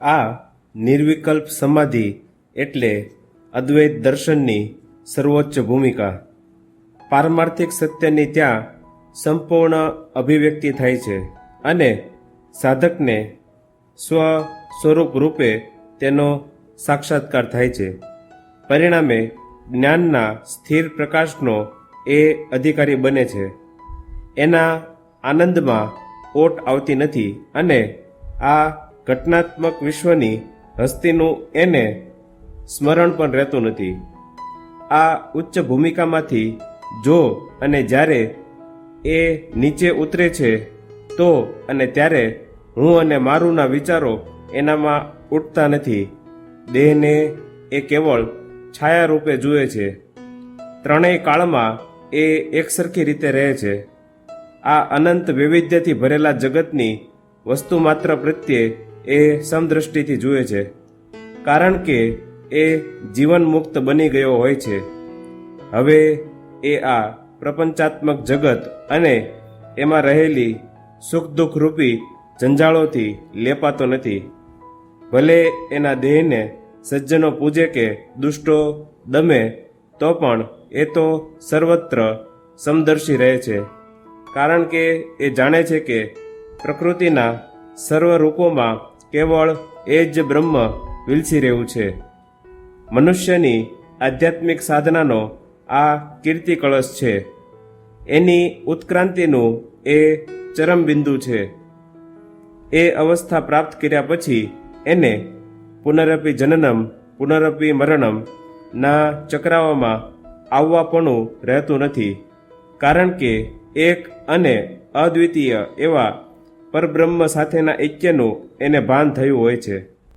આ નિર્વિકલ્પ સમાધિ એટલે અદ્વૈત દર્શનની સર્વોચ્ચ ભૂમિકા. પારમાર્થિક સત્યની ત્યાં સંપૂર્ણ અભિવ્યક્તિ થાય છે અને સાધકને સ્વ સ્વરૂપ રૂપે તેનો સાક્ષાત્કાર થાય છે. પરિણામે જ્ઞાનના સ્થિર પ્રકાશનો એ અધિકારી બને છે. એના આનંદમાં ઓટ આવતી નથી અને આ ઘટનાત્મક વિશ્વની હસ્તીનું એને સ્મરણ પણ રહેતું નથી. આ ઉચ્ચ ભૂમિકામાંથી જો અને જ્યારે એ નીચે ઉતરે છે, તો અને ત્યારે હું અને મારુંના વિચારો એનામાં ઉઠતા નથી. દેહને એ કેવળ છાયા રૂપે જુએ છે. ત્રણેય કાળમાં એ એકસરખી રીતે રહે છે. આ અનંત વૈવિધ્યથી ભરેલા જગતની વસ્તુ માત્ર પ્રત્યે એ સમદ્રષ્ટિથી જુએ છે, કારણ કે એ જીવન મુક્ત બની ગયો હોય છે. હવે એ આ પ્રપંચાત્મક જગત અને એમાં રહેલી સુખ દુઃખ રૂપી જંજાળોથી લેપાતો નથી. ભલે એના દેહને સજ્જનો પૂજે કે દુષ્ટો દમે, તો પણ એ તો સર્વત્ર સમદર્શી રહે છે. કારણ કે એ જાણે છે કે પ્રકૃતિના સર્વ રૂપોમાં કેવળ એ જ બ્રહ્મ વિલસી રહ્યું છે. મનુષ્યની આધ્યાત્મિક સાધનાનો આ કીર્તિ કળશ છે. એની ઉત્ક્રાંતિનું એ ચરમ બિંદુ છે. એ અવસ્થા પ્રાપ્ત કર્યા પછી એને પુનરપી જનનમ, પુનરપી મરણમ ના ચક્રાઓમાં આવવાપણું રહેતું નથી. કારણ કે એક અને અદ્વિતીય એવા પરબ્રહ્મ સાથેના ઐક્યનું એને ભાન થયું હોય છે.